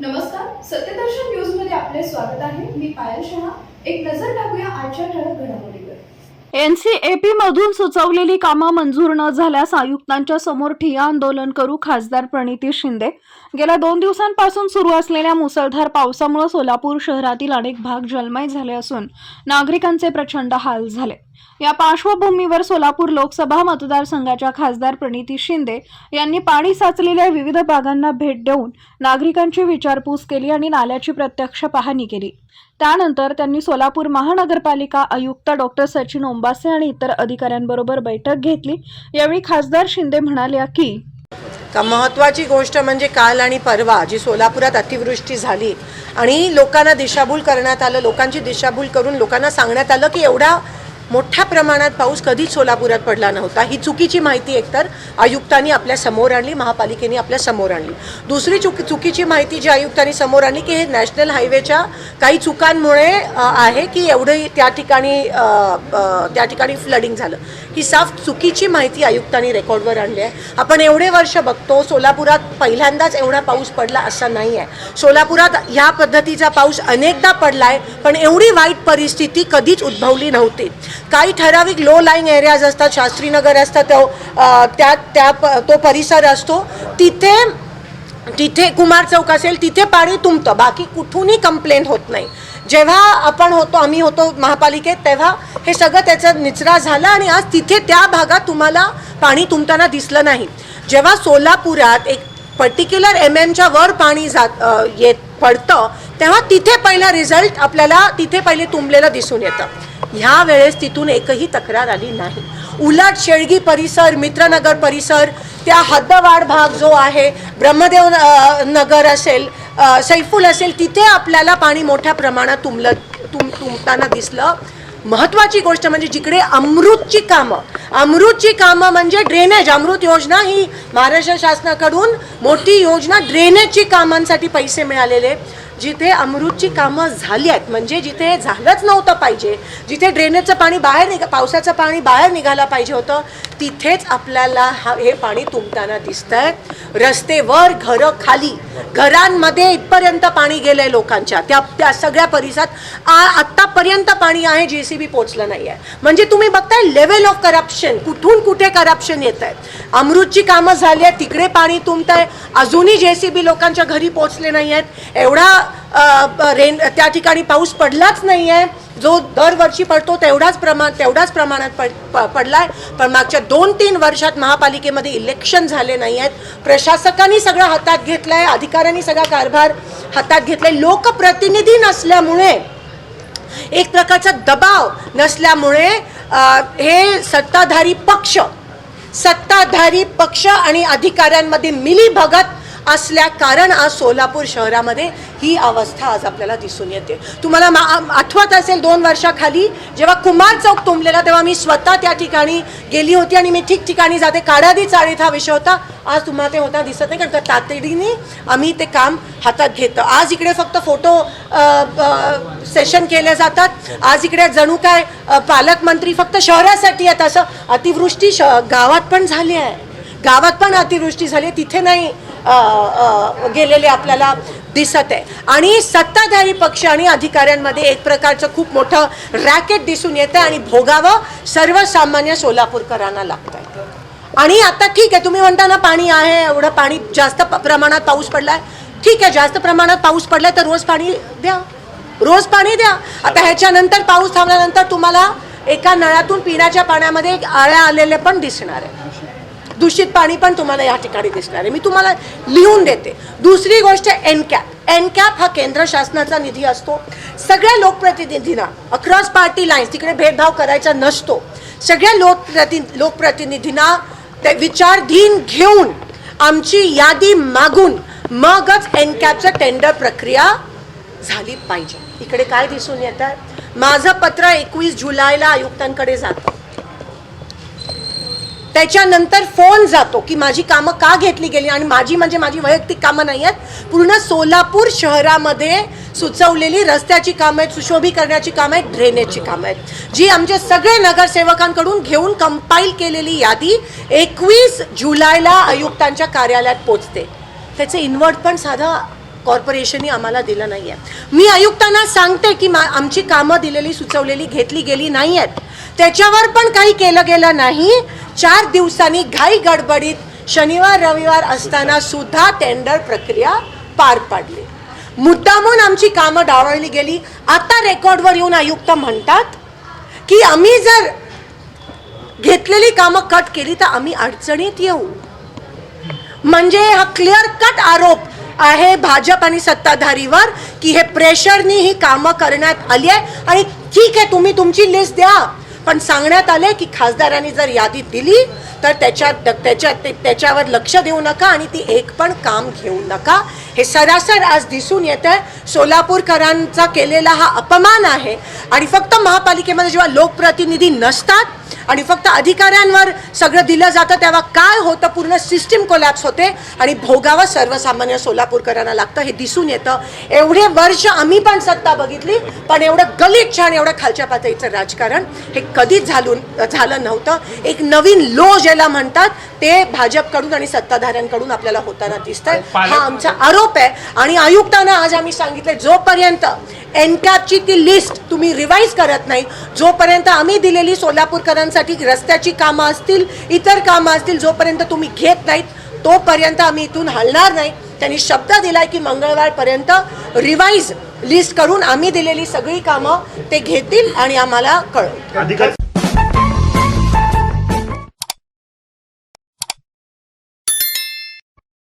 नमस्कार सत्यदर्शन न्यूजमध्ये आपले स्वागत आहे. मी पायल शहा. एक नजर टाकूया आजच्या ठळक घडामोडीवर. एनसीएपी मधून सुचवलेली कामं मंजूर न झाल्यास आयुक्तांच्या समोर ठिय्या आंदोलन करू खासदार प्रणिती शिंदे. गेल्या दोन दिवसांपासून सुरू असलेल्या मुसळधार पावसामुळे सोलापूर शहरातील अनेक भाग जलमय झाले असून नागरिकांचे प्रचंड हाल झाले. या पार्श्वभूमीवर सोलापूर लोकसभा मतदारसंघाच्या खासदार प्रणिती शिंदे यांनी पाणी साचलेल्या विविध भागांना भेट देऊन नागरिकांची विचारपूस केली आणि नाल्याची प्रत्यक्ष पाहणी केली. त्यानंतर त्यांनी सोलापूर महानगरपालिका आयुक्त डॉक्टर सचिन ओंबासे आणि इतर अधिकाऱ्यांबरोबर बैठक घेतली. यावेळी खासदार शिंदे म्हणाल्या की महत्त्वाची गोष्ट म्हणजे काल आणि परवा जी सोलापुरात अतिवृष्टी झाली आणि लोकांना दिशाभूल करण्यात आलं लोकांची दिशाभूल करून लोकांना सांगण्यात आलं की एवढा मोठ्या प्रमाणात पाऊस कधीच सोलापुरात पडला नव्हता. ही चुकीची माहिती एकतर आयुक्तांनी आपल्यासमोर आणली महापालिकेने आपल्यासमोर आणली. दुसरी चुकी चुकीची माहिती जी आयुक्तांनी समोर आणली की हे नॅशनल हायवेच्या काही चुकांमुळे आहे की एवढं त्या ठिकाणी त्या ठिकाणी फ्लडिंग झालं. ही साफ चुकीची माहिती आयुक्तांनी रेकॉर्डवर आणली आहे. आपण एवढे वर्ष बघतो सोलापुरात पहिल्यांदाच एवढा पाऊस पडला असा नाही आहे सोलापुरात ह्या पद्धतीचा पाऊस अनेकदा पडला आहे पण एवढी वाईट परिस्थिती कधीच उद्भवली नव्हती. काही ठराविक लो लाईंग एरियाज असतात शास्त्रीनगर असतात त्या त्या त्या तो परिसर असतो. तिथे तिथे कुमार चौक असेल तिथे पाणी तुंबतं. बाकी कुठूनही कंप्लेंट होत नाही. जेव्हा आपण होतो आम्ही होतो महापालिकेत तेव्हा हे सगळं त्याचा निचरा झाला आणि आज तिथे त्या भागात तुम्हाला पाणी तुंबताना दिसलं नाही. जेव्हा सोलापुरात एक पर्टिक्युलर एम एमच्या वर पाणी जात येत पडतं तेव्हा तिथे पहिला रिझल्ट आपल्याला तिथे पहिले तुंबलेलं दिसून येतं. ह्या वेळेस तिथून एकही तक्रार आली नाही. उलट शेळगी परिसर मित्रनगर परिसर त्या हद्दवाढ भाग जो आहे ब्रह्मदेव नगर असेल सैफुल असेल तिथे आपल्याला पाणी मोठ्या प्रमाणात तुंबलं तुम तुंबताना दिसलं. महत्त्वाची गोष्ट म्हणजे जिकडे अमृतची कामं अमृतची कामं म्हणजे ड्रेनेज अमृत योजना ही महाराष्ट्र शासनाकडून मोठी योजना ड्रेनेजची कामांसाठी पैसे मिळालेले. जिथे अमृतची कामं झाली आहेत म्हणजे जिथे झालंच नव्हतं पाहिजे जिथे ड्रेनेजचं पाणी बाहेर निघा पावसाचं पाणी बाहेर निघायला पाहिजे होतं तिथेच आपल्याला हा हे पाणी तुंबताना दिसत रस्ते वर घरं खाली. घरांमध्ये इथपर्यंत पाणी गेलं आहे लोकांच्या. त्या त्या सगळ्या परिसरात आ- आत्तापर्यंत पाणी आहे जे सी बी पोचलं नाही आहे म्हणजे तुम्ही बघताय लेवल ऑफ करप्शन कुठून कुठे करप्शन येत आहे अमृतची कामं झाली आहेत तिकडे पाणी तुंबत आहे अजूनही जे सी बी लोकांच्या घरी पोचले नाही आहेत एवढा रेन त्या ठिकाणी पाऊस पडलाच नाही आहे जो दरवर्षी पडतो तेवढाच प्रमाण तेवढाच प्रमाणात पड प- आहे पण मागच्या दोन तीन वर्षात महापालिकेमध्ये इलेक्शन झाले नाही आहेत प्रशासकांनी सगळं हातात घेतलं आहे अधिकाऱ्यांनी सगळा कारभार हातात घेतला आहे लोकप्रतिनिधी नसल्यामुळे एक प्रकारचा दबाव नसल्यामुळे हे सत्ताधारी पक्ष सत्ताधारी पक्ष आणि अधिकाऱ्यांमध्ये मिलीभगत असल्या कारण आज सोलापूर शहरामध्ये ही अवस्था आज आपल्याला दिसून येते. तुम्हाला मा- आठवत असेल दोन वर्षाखाली जेव्हा कुमार चौक तुंबलेला तेव्हा मी स्वतः त्या ठिकाणी गेली होती आणि मी ठिकठिकाणी जाते. काढादी चाळीत हा विषय होता. आज तुम्हाला ते होता दिसत नाही कारण का तातडीने आम्ही ते काम हातात घेतो. आज इकडे फक्त फोटो सेशन केले जातात. आज इकडे जणू काय पालकमंत्री फक्त शहरासाठी आहेत असं अतिवृष्टी श गावात पण झाली आहे. गावात पण अतिवृष्टी झाली आहे, तिथे नाही गेलेले आपल्याला दिसत आहे. आणि सत्ताधारी पक्ष आणि अधिकाऱ्यांमध्ये एक प्रकारचं खूप मोठं रॅकेट दिसून येतं आणि भोगावं सर्वसामान्य सोलापूरकरांना लागतं आणि आता ठीक आहे तुम्ही म्हणता ना पाणी आहे एवढं पाणी जास्त प- प्रमाणात पाऊस पडलाय. ठीक आहे जास्त प्रमाणात पाऊस पडलाय तर रोज पाणी द्या. रोज पाणी द्या. आता ह्याच्यानंतर पाऊस थांबल्यानंतर तुम्हाला एका नळातून पिण्याच्या पाण्यामध्ये आळ्या आलेले पण दिसणार आहे. दूषित पाणी पण तुम्हाला या ठिकाणी दिसणार आहे. मी तुम्हाला लिहून देते. दुसरी गोष्ट एनकॅप एनकॅप हा केंद्र शासनाचा निधी असतो. सगळ्या लोकप्रतिनिधींना अक्रॉस पार्टी लाईन्स तिकडे भेदभाव करायचा नसतो. सगळ्या लोकप्रति लोकप्रतिनिधींना ते विचारधीन घेऊन आमची यादी मागून मगच एनकॅपचं टेंडर प्रक्रिया झाली पाहिजे. इकडे काय दिसून येतं आहे माझं पत्र एकवीस जुलैला आयुक्तांकडे जातं. त्याच्यानंतर फोन जातो की माझी कामं का घेतली गेली? आणि माझी म्हणजे माझी वैयक्तिक कामं नाही आहेत. पूर्ण सोलापूर शहरामध्ये सुचवलेली रस्त्याची कामं आहेत सुशोभीकरणाची कामं आहेत ड्रेनेजची कामं आहेत. जी आमचे सगळे नगरसेवकांकडून घेऊन कंपाईल केलेली यादी एकवीस जुलैला आयुक्तांच्या कार्यालयात पोचते. त्याचे इन्व्हर्ट पण साधा कॉर्पोरेशननी आम्हाला दिलं नाही आहे मी आयुक्तांना सांगते की मा आमची कामं दिलेली सुचवलेली घेतली गेली नाही आहेत त्याच्यावर पण काही केलं गेलं नाही. चार दिवसांनी घाई गडबडीत शनिवार रविवार असताना सुद्धा. टेंडर प्रक्रिया पार पाडली. मुद्दामून आमची कामं डावळली गेली. आता रेकॉर्डवर येऊन आयुक्त म्हणतात की आम्ही जर घेतलेली कामं कट केली तर आम्ही अडचणीत येऊ. म्हणजे हा क्लिअर कट आरोप आहे भाजप आणि सत्ताधारीवर की हे प्रेशरनी ही कामं करण्यात आली आहे. आणि ठीक आहे तुम्ही तुमची लिस्ट द्या. पण सांगण्यात आले की खासदारांनी जर यादी दिली तर त्याच्यात त्याच्यात ते- त्याच्यावर लक्ष देऊ नका आणि ती एक पण काम घेऊ नका. हे सरासर आज दिसून येतं आहे सोलापूरकरांचा केलेला हा अपमान आहे. आणि फक्त महापालिकेमध्ये जेव्हा लोकप्रतिनिधी नसतात आणि फक्त अधिकाऱ्यांवर सगळं दिलं जातं तेव्हा काय होतं? पूर्ण सिस्टीम कोलॅप्स होते. आणि भोगावं सर्वसामान्य सोलापूरकरांना लागतं. हे दिसून येतं. एवढे वर्ष आम्ही पण सत्ता बघितली पण एवढं गलिच्छ आणि एवढं खालच्या पातळीचं राजकारण हे कधीच झालून झालं नव्हतं. एक नवीन लो ज्याला म्हणतात ते भाजपकडून आणि सत्ताधाऱ्यांकडून आपल्याला होताना दिसतंय. हा आमचा आरोप आहे. आणि आयुक्तांना आज आम्ही सांगितले जोपर्यंत एनकॅपची ती लिस्ट तुम्ही रिवाईज करत नाही जोपर्यंत आम्ही दिलेली सोलापूरकरांसाठी रस्त्याची कामं असतील इतर कामं असतील जोपर्यंत तुम्ही घेत नाहीत तोपर्यंत आम्ही इथून हलणार नाही. त्यांनी शब्द दिलाय की मंगळवारपर्यंत रिवाईज लिस्ट करून आम्ही दिलेली सगळी कामं ते घेतील आणि आम्हाला कळवतील.